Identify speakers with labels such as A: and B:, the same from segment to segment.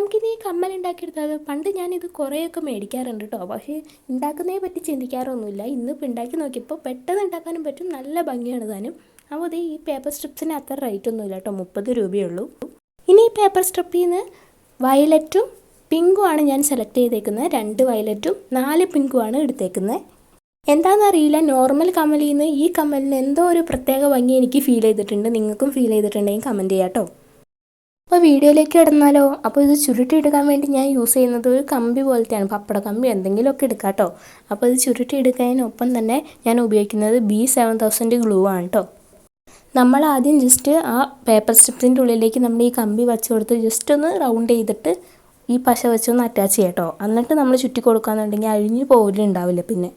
A: നമുക്കിനി ഈ കമ്മൽ ഉണ്ടാക്കിയെടുത്താൽ പണ്ട് ഞാനിത് കുറേയൊക്കെ മേടിക്കാറുണ്ട് കേട്ടോ പക്ഷേ ഉണ്ടാക്കുന്നതിനെ പറ്റി ചിന്തിക്കാറൊന്നുമില്ല. ഇന്നിപ്പോൾ ഉണ്ടാക്കി നോക്കിയപ്പോൾ പെട്ടെന്ന് ഉണ്ടാക്കാനും പറ്റും. നല്ല ഭംഗിയാണ് താനും. അപ്പോൾ ഈ പേപ്പർ സ്ട്രിപ്സിന് അത്ര റേറ്റ് ഒന്നുമില്ല കേട്ടോ മുപ്പത് രൂപയേ ഉള്ളൂ. ഇനി ഈ പേപ്പർ സ്ട്രിപ്പിൽ നിന്ന് വയലറ്റും പിങ്കും ആണ് ഞാൻ സെലക്ട് ചെയ്തേക്കുന്നത്. രണ്ട് വയലറ്റും നാല് പിങ്കും ആണ് എടുത്തേക്കുന്നത്. എന്താണെന്നറിയില്ല നോർമൽ കമ്മലിൽ നിന്ന് ഈ കമ്മലിന് എന്തോ ഒരു പ്രത്യേക ഭംഗി എനിക്ക് ഫീൽ ചെയ്തിട്ടുണ്ട്. നിങ്ങൾക്കും ഫീൽ ചെയ്തിട്ടുണ്ടെങ്കിൽ കമന്റ് ചെയ്യാം കേട്ടോ അപ്പോൾ വീഡിയോയിലേക്ക് ഇടുന്നാലോ അപ്പോൾ ഇത് ചുരുട്ടി എടുക്കാൻ വേണ്ടി ഞാൻ യൂസ് ചെയ്യുന്നത് ഒരു കമ്പി പോലത്തെയാണ് പപ്പട കമ്പി എന്തെങ്കിലുമൊക്കെ എടുക്കാം കേട്ടോ അപ്പോൾ ഇത് ചുരുട്ടി എടുക്കുന്നതിനൊപ്പം തന്നെ ഞാൻ ഉപയോഗിക്കുന്നത് ബി സെവൻ തൗസൻഡ് ഗ്ലൂ ആണ് കേട്ടോ നമ്മൾ ആദ്യം ജസ്റ്റ് ആ പേപ്പർ സ്ട്രിപ്സിന്റെ ഉള്ളിലേക്ക് നമ്മൾ ഈ കമ്പി വച്ച് കൊടുത്ത് ജസ്റ്റ് ഒന്ന് റൗണ്ട് ചെയ്തിട്ട് ഈ പശ വെച്ചൊന്ന് അറ്റാച്ച് ചെയ്യാം കേട്ടോ എന്നിട്ട് നമ്മൾ ചുറ്റി കൊടുക്കുകയെന്നുണ്ടെങ്കിൽ അഴിഞ്ഞു പോലുണ്ടാവില്ല പിന്നെ.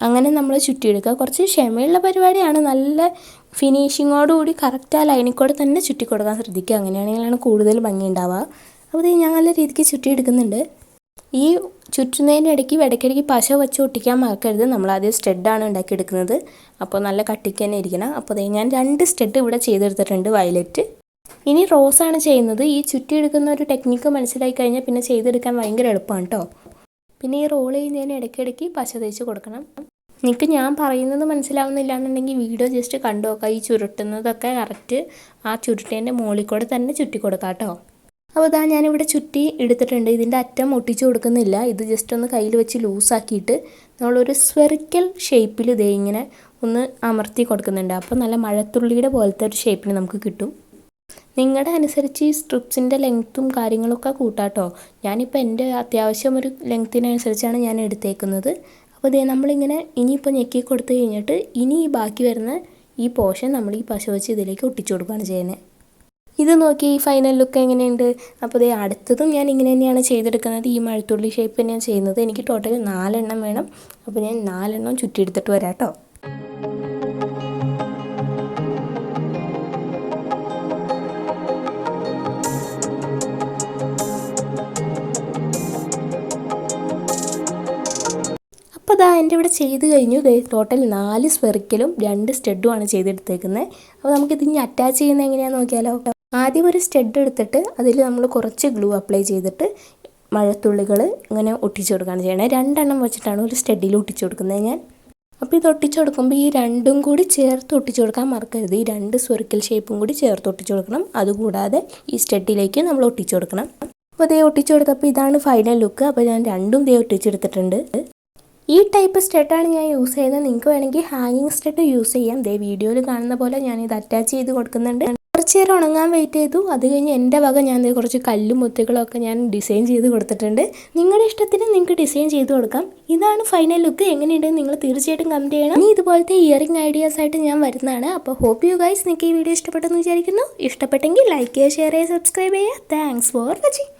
A: അങ്ങനെ നമ്മൾ ചുറ്റിയെടുക്കുക. കുറച്ച് ക്ഷമയുള്ള പരിപാടിയാണ്. നല്ല ഫിനിഷിങ്ങോടുകൂടി കറക്റ്റ് ആ ലൈനിൽ കൂടെ തന്നെ ചുറ്റി കൊടുക്കാൻ ശ്രദ്ധിക്കുക. അങ്ങനെയാണെങ്കിലാണ് കൂടുതൽ ഭംഗി ഉണ്ടാവുക അപ്പോൾ ഇത് ഞാൻ നല്ല രീതിക്ക് ചുറ്റിയെടുക്കുന്നുണ്ട്. ഈ ചുറ്റുന്നതിന്റെ ഇടയ്ക്ക് ഇടയ്ക്കിടയ്ക്ക് പശ വെച്ച് ഒട്ടിക്കാൻ മറക്കരുത്. നമ്മൾ ആദ്യം സ്റ്റെഡാണ് ഉണ്ടാക്കിയെടുക്കുന്നത്. അപ്പോൾ നല്ല കട്ടിക്ക് തന്നെ ഇരിക്കണം. അപ്പോൾ അതേ ഞാൻ രണ്ട് സ്റ്റെഡ് ഇവിടെ ചെയ്തെടുത്തിട്ടുണ്ട് വയലറ്റ് ഇനി റോസാണ് ചെയ്യുന്നത്. ഈ ചുറ്റിയെടുക്കുന്ന ഒരു ടെക്നിക്ക് മനസ്സിലായി കഴിഞ്ഞാൽ പിന്നെ ചെയ്തെടുക്കാൻ ഭയങ്കര എളുപ്പമാണ് കേട്ടോ പിന്നെ ഈ റോൾ ചെയ്യുന്നതിന് ഇടയ്ക്കിടയ്ക്ക് പശ തേച്ച് കൊടുക്കണം. നിങ്ങൾക്ക് ഞാൻ പറയുന്നത് മനസ്സിലാവുന്നില്ല എന്നുണ്ടെങ്കിൽ വീഡിയോ ജസ്റ്റ് കണ്ടു നോക്കുക ഈ ചുരുട്ടുന്നതൊക്കെ കറക്റ്റ് ആ ചുരുട്ടേന്റെ മുകളിൽ കൂടെ തന്നെ ചുറ്റി കൊടുക്കാം കേട്ടോ. അപ്പോൾ ഇതാ ഞാനിവിടെ ചുറ്റി എടുത്തിട്ടുണ്ട്. ഇതിന്റെ അറ്റം ഒട്ടിച്ചു കൊടുക്കുന്നില്ല. ഇത് ജസ്റ്റ് ഒന്ന് കയ്യിൽ വെച്ച് ലൂസാക്കിയിട്ട് നമ്മളൊരു സ്ഫെറിക്കൽ ഷേപ്പിൽ ഇതേ ഇങ്ങനെ ഒന്ന് അമർത്തി കൊടുക്കുന്നുണ്ട്. അപ്പോൾ നല്ല മഴത്തുള്ളിയുടെ പോലത്തെ ഒരു ഷേപ്പിന് നമുക്ക് കിട്ടും. നിങ്ങളുടെ അനുസരിച്ച് ഈ സ്ട്രിപ്സിന്റെ ലെങ്ത്തും കാര്യങ്ങളൊക്കെ കൂട്ടാട്ടോ ഞാനിപ്പോൾ എന്റെ അത്യാവശ്യം ഒരു ലെങ്ത്തിനനുസരിച്ചാണ് ഞാൻ എടുത്തേക്കുന്നത്. അപ്പോൾ ഇതേ നമ്മളിങ്ങനെ ഇനിയിപ്പോൾ ഞെക്കി കൊടുത്തു കഴിഞ്ഞിട്ട് ഇനി ഈ ബാക്കി വരുന്ന ഈ പോഷൻ നമ്മൾ ഈ പശ വെച്ച് ഇതിലേക്ക് ഒട്ടിച്ചു കൊടുക്കുകയാണ് ചെയ്യുന്നത്. ഇത് നോക്കി ഈ ഫൈനൽ ലുക്ക് എങ്ങനെയുണ്ട്? അപ്പോൾ ഇതേ അടുത്തതും ഞാൻ ഇങ്ങനെ തന്നെയാണ് ചെയ്തെടുക്കുന്നത്. ഈ മഴത്തുള്ളി ഷേപ്പ് തന്നെയാണ് ചെയ്യുന്നത്. എനിക്ക് ടോട്ടൽ നാലെണ്ണം വേണം. അപ്പോൾ ഞാൻ നാലെണ്ണം ചുറ്റിയെടുത്തിട്ട് വരാം കേട്ടോ. അതാ എന്റെ ഇവിടെ ചെയ്ത് കഴിഞ്ഞു. ടോട്ടൽ നാല് സ്പെറിക്കലും രണ്ട് സ്റ്റെഡുമാണ് ചെയ്തെടുത്തേക്കുന്നത് അപ്പോൾ നമുക്കിത് ഇനി അറ്റാച്ച് ചെയ്യുന്നത് എങ്ങനെയാണെന്ന് നോക്കിയാലോ. ആദ്യം ഒരു സ്റ്റെഡ് എടുത്തിട്ട് അതിൽ നമ്മൾ കുറച്ച് ഗ്ലൂ അപ്ലൈ ചെയ്തിട്ട് മഴത്തുള്ളികൾ ഇങ്ങനെ ഒട്ടിച്ചു കൊടുക്കുകയാണ് ചെയ്യണത് രണ്ടെണ്ണം വെച്ചിട്ടാണ് ഒരു സ്റ്റഡിൽ ഒട്ടിച്ചു കൊടുക്കുന്നത് ഞാൻ. അപ്പോൾ ഇത് ഒട്ടിച്ചു കൊടുക്കുമ്പോൾ ഈ രണ്ടും കൂടി ചേർത്ത് ഒട്ടിച്ചു കൊടുക്കാൻ മറക്കരുത്. ഈ രണ്ട് സ്പെറിക്കൽ ഷേപ്പും കൂടി ചേർത്ത് ഒട്ടിച്ചു കൊടുക്കണം. അതുകൂടാതെ ഈ സ്റ്റഡിലേക്ക് നമ്മൾ ഒട്ടിച്ചു കൊടുക്കണം. അപ്പോൾ ദേ ഒട്ടിച്ചു കൊടുത്തപ്പോൾ ഇതാണ് ഫൈനൽ ലുക്ക് അപ്പോൾ ഞാൻ രണ്ടും ദേ ഒട്ടിച്ചെടുത്തിട്ടുണ്ട് ഈ ടൈപ്പ് സ്റ്റെഡാണ് ഞാൻ യൂസ് ചെയ്യുന്നത്. നിങ്ങൾക്ക് വേണമെങ്കിൽ ഹാങ്ങിങ് സ്റ്റെഡ് യൂസ് ചെയ്യാം. ദേ വീഡിയോയിൽ കാണുന്ന പോലെ ഞാൻ ഇത് അറ്റാച്ച് ചെയ്ത് കൊടുക്കുന്നുണ്ട്. കുറച്ച് നേരം ഉണങ്ങാൻ വെയിറ്റ് ചെയ്തു. അത് കഴിഞ്ഞ് എന്റെ വക ഞാൻ കുറച്ച് കല്ലും മുത്തുകളൊക്കെ ഞാൻ ഡിസൈൻ ചെയ്ത് കൊടുത്തിട്ടുണ്ട്. നിങ്ങളുടെ ഇഷ്ടത്തിന് നിങ്ങൾക്ക് ഡിസൈൻ ചെയ്ത് കൊടുക്കാം. ഇതാണ് ഫൈനൽ ലുക്ക് എങ്ങനെയുണ്ടെന്ന് നിങ്ങൾ തീർച്ചയായിട്ടും കമന്റ് ചെയ്യണം. ഇനി ഇതുപോലത്തെ ഇയറിംഗ് ഐഡിയാസ് ആയിട്ട് ഞാൻ വരുന്നതാണ്. അപ്പോൾ ഹോപ്പ് യു ഗൈസ് നിങ്ങൾക്ക് ഈ വീഡിയോ ഇഷ്ടപ്പെട്ടെന്ന് വിചാരിക്കുന്നു. ഇഷ്ടപ്പെട്ടെങ്കിൽ ലൈക്ക് ചെയ്യുക ഷെയർ ചെയ്യുക സബ്സ്ക്രൈബ് ചെയ്യുക. Thanks for watching